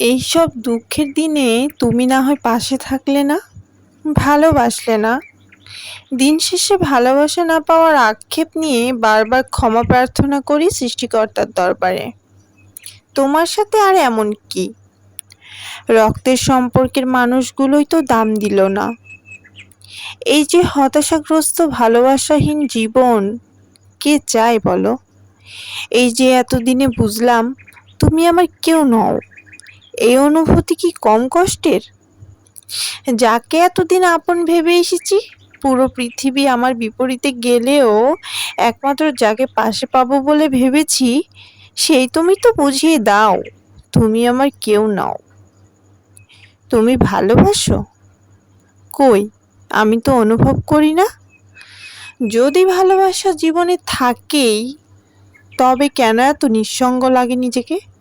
এইসব দুঃখের দিনে তুমি না হয় পাশে থাকলে না? ভালোবাসলে না? দিন শেষে ভালোবাসা না পাওয়ার আক্ষেপ নিয়ে বারবার ক্ষমা প্রার্থনা করি সৃষ্টিকর্তার দরবারে। তোমার সাথে আর এমন কি? রক্তের সম্পর্কের মানুষগুলোই তো দাম দিল না। এই যে হতাশাগ্রস্ত ভালোবাসাহীন জীবন, কে চায় বলো? এই যে এতদিনে বুঝলাম, তুমি আমার কেউ নও। এই অনুভূতি কি কম কষ্টের? যাকে এতদিন আপন ভেবে এসেছি, পুরো পৃথিবী আমার বিপরীতে গেলেও একমাত্র যাকে পাশে পাবো বলে ভেবেছি, সেই তুমি তো বুঝিয়ে দাও, তুমি আমার কেউ নাও। তুমি ভালোবাসো? কই, আমি তো অনুভব করি না? যদি ভালোবাসা জীবনে থাকেই, তবে কেন এত নিঃসঙ্গ লাগে নিজেকে?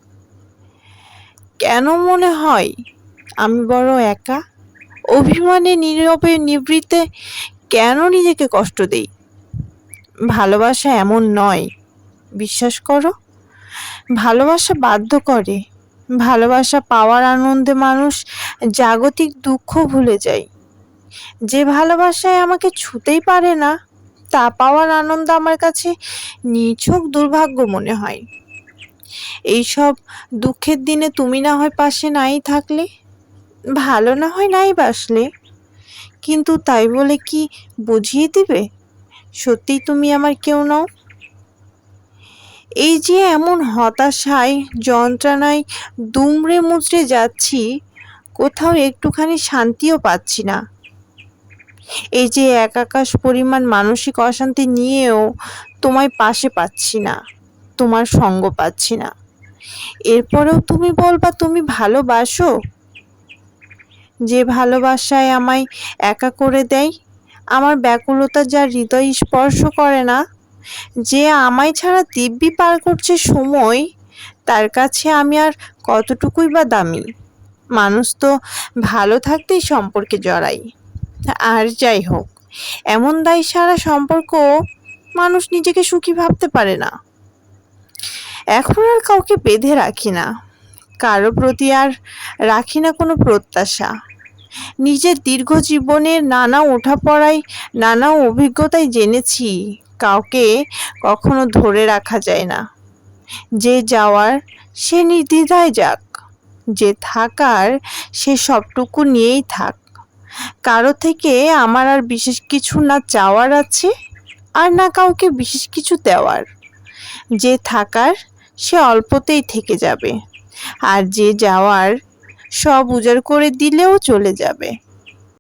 কেন মনে হয়? আমি বড় একা? অভিমানে, নীরবে নিবৃতে কেন নিজেকে কষ্ট দেই? ভালোবাসা এমন নয়, বিশ্বাস করো। ভালোবাসা বাধ্য করে। ভালোবাসা পাওয়ার আনন্দে মানুষ জাগতিক দুঃখ ভুলে যায়। যে ভালোবাসায় আমাকে ছুতেই পারে না, তা পাওয়ার আনন্দ আমার কাছে নিছক দুর্ভাগ্য মনে হয়। এইসব দুঃখের দিনে তুমি না হয় পাশে নাই থাকলে? ভালো না হয় নাই বাসলে? কিন্তু তাই বলে কি বুঝিয়ে দিবে? সত্যিই তুমি আমার কেউ নও? এই যে এমন হতাশায়, যন্ত্রণায় দুমড়ে মুচড়ে যাচ্ছি, কোথাও একটুখানি শান্তিও পাচ্ছি না। এই যে এক আকাশ পরিমাণ মানসিক অশান্তি নিয়েও তোমায় পাশে পাচ্ছি না, তোমার সঙ্গ পাচ্ছি না। এরপরেও তুমি বলবা তুমি ভালোবাসো? যে ভালোবাসায় আমায় একা করে দেয়, আমার ব্যাকুলতা যা হৃদয় স্পর্শ করে না, যে আমায় ছাড়া দিব্যি পার করছে সময়, তার কাছে আমি আর কতটুকুই বা দামি? মানুষ তো ভালো থাকতেই সম্পর্কে জড়াই আর যাই হোক, এমন দায় সারা সম্পর্ক মানুষ নিজেকে সুখী ভাবতে পারে না। এখন আর কাউকে বেঁধে রাখি না। কারও প্রতি আর রাখি না কোনো প্রত্যাশা। নিজের দীর্ঘ জীবনের নানা ওঠাপড়ায়, নানা অভিজ্ঞতায় জেনেছি, কাউকে কখনো ধরে রাখা যায় না। যে যাওয়ার, সে নির্দ্বিধায় যাক। যে থাকার, সে সবটুকু নিয়েই থাক। কারও থেকে আমার আর বিশেষ কিছু না চাওয়ার আছে, আর না কাউকে বিশেষ কিছু দেওয়ার। যে থাকার সে অল্পতেই থেকে যাবে। আর যে যাওয়ার সব উজাড় করে দিলেও চলে যাবে।